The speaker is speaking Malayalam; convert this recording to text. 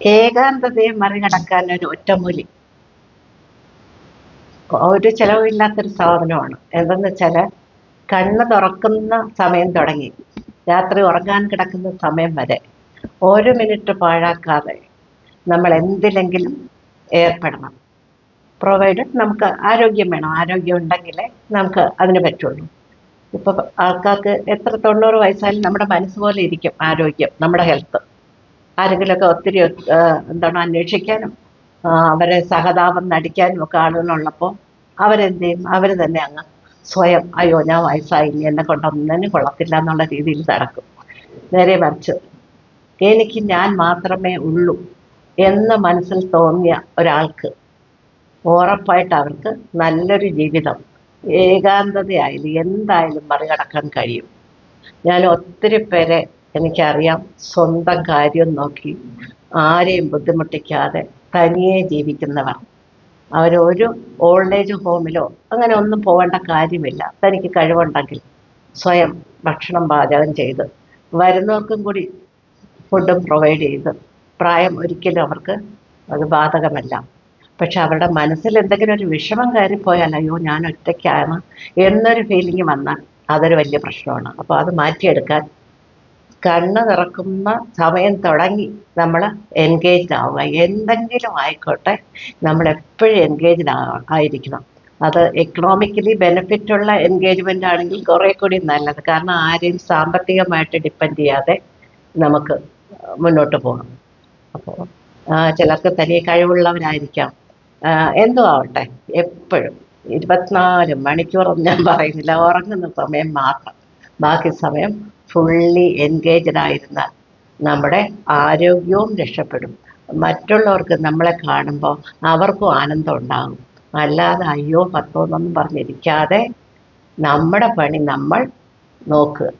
ഏകാന്തതയെ മറികടക്കാൻ ഒരു ഒറ്റമൂലി. ഒരു ചിലവില്ലാത്തൊരു സാധനമാണ്. എന്തെന്ന് വെച്ചാൽ കണ്ണ് തുറക്കുന്ന സമയം തുടങ്ങി. രാത്രി ഉറങ്ങാൻ കിടക്കുന്ന സമയം വരെ. ഒരു മിനിറ്റ് പാഴാക്കാതെ നമ്മൾ എന്തിലെങ്കിലും ഏർപ്പെടണം. പ്രൊവൈഡഡ് നമുക്ക് ആരോഗ്യം വേണം. ആരോഗ്യം ഉണ്ടെങ്കിലേ നമുക്ക് അതിന് പറ്റുള്ളൂ. ഇപ്പോൾ ആൾക്കാർക്ക് എത്ര തൊണ്ണൂറ് വയസ്സായാലും നമ്മുടെ മനസ്സ് പോലെ ഇരിക്കും ആരോഗ്യം നമ്മുടെ ഹെൽത്ത് ആരെങ്കിലുമൊക്കെ ഒത്തിരി എന്താണ് അന്വേഷിക്കാനും അവരെ സഹതാപം നടിക്കാനും ഒക്കെ ആളുകളുള്ളപ്പോൾ അവരെന്ത് ചെയ്യും അവർ തന്നെ അങ്ങ് സ്വയം അയ്യോ ഞാൻ വയസ്സായി ഇനി എന്നെ കൊണ്ടൊന്നിനും കൊള്ളത്തില്ല എന്നുള്ള രീതിയിൽ നടക്കും. നേരെ മറിച്ച് എനിക്ക് ഞാൻ മാത്രമേ ഉള്ളൂ എന്ന് മനസ്സിൽ തോന്നിയ ഒരാൾക്ക് ഉറപ്പായിട്ട് അവർക്ക് നല്ലൊരു ജീവിതം ഏകാന്തതയായാലും എന്തായാലും മറികടക്കാൻ കഴിയും. ഞാൻ ഒത്തിരി പേരെ എനിക്കറിയാം. സ്വന്തം കാര്യം നോക്കി ആരെയും ബുദ്ധിമുട്ടിക്കാതെ തനിയെ ജീവിക്കുന്നവർ അവരൊരു ഓൾഡ് ഏജ് ഹോമിലോ അങ്ങനെ ഒന്നും പോകേണ്ട കാര്യമില്ല. തനിക്ക് കഴിവുണ്ടെങ്കിൽ സ്വയം ഭക്ഷണം പാചകം ചെയ്ത് വരുന്നവർക്കും കൂടി ഫുഡും പ്രൊവൈഡ് ചെയ്ത് പ്രായം ഒരിക്കലും അവർക്ക് അത് ബാധകമല്ല. പക്ഷെ അവരുടെ മനസ്സിൽ എന്തെങ്കിലും ഒരു വിഷമം കയറിപ്പോയാൽ അയ്യോ ഞാൻ ഒറ്റയ്ക്കാണ് എന്നൊരു ഫീലിംഗ് വന്നാൽ അതൊരു വലിയ പ്രശ്നമാണ്. അപ്പോൾ അത് മാറ്റിയെടുക്കാൻ കണ്ണ് തുറക്കുന്ന സമയം തുടങ്ങി നമ്മൾ എൻഗേജ്ഡ് ആവുക. എന്തെങ്കിലും ആയിക്കോട്ടെ നമ്മൾ എപ്പോഴും എൻഗേജ്ഡ് ആയിരിക്കണം. അത് എക്കണോമിക്കലി ബെനിഫിറ്റ് ഉള്ള എൻഗേജ്മെന്റ് ആണെങ്കിൽ കുറേ കൂടി നല്ലത്. കാരണം ആരെയും സാമ്പത്തികമായിട്ട് ഡിപ്പെൻഡ് ചെയ്യാതെ നമുക്ക് മുന്നോട്ട് പോകണം. അപ്പോൾ ചിലർക്ക് തനിയെ കഴിവുള്ളവരായിരിക്കാം. എന്തോ ആവട്ടെ എപ്പോഴും. ഇരുപത്തിനാല് മണിക്കൂറും ഞാൻ പറയുന്നില്ല. ഉറങ്ങുന്ന സമയം മാത്രം. ബാക്കി സമയം ഫുള്ളി എൻഗേജ്ഡ് ആയിരുന്നാൽ നമ്മുടെ ആരോഗ്യവും രക്ഷപ്പെടും. മറ്റുള്ളവർക്ക് നമ്മളെ കാണുമ്പോൾ അവർക്കും ആനന്ദം ഉണ്ടാകും. അല്ലാതെ അയ്യോ പത്തോ എന്നൊന്നും പറഞ്ഞിരിക്കാതെ നമ്മുടെ പണി നമ്മൾ നോക്കുക.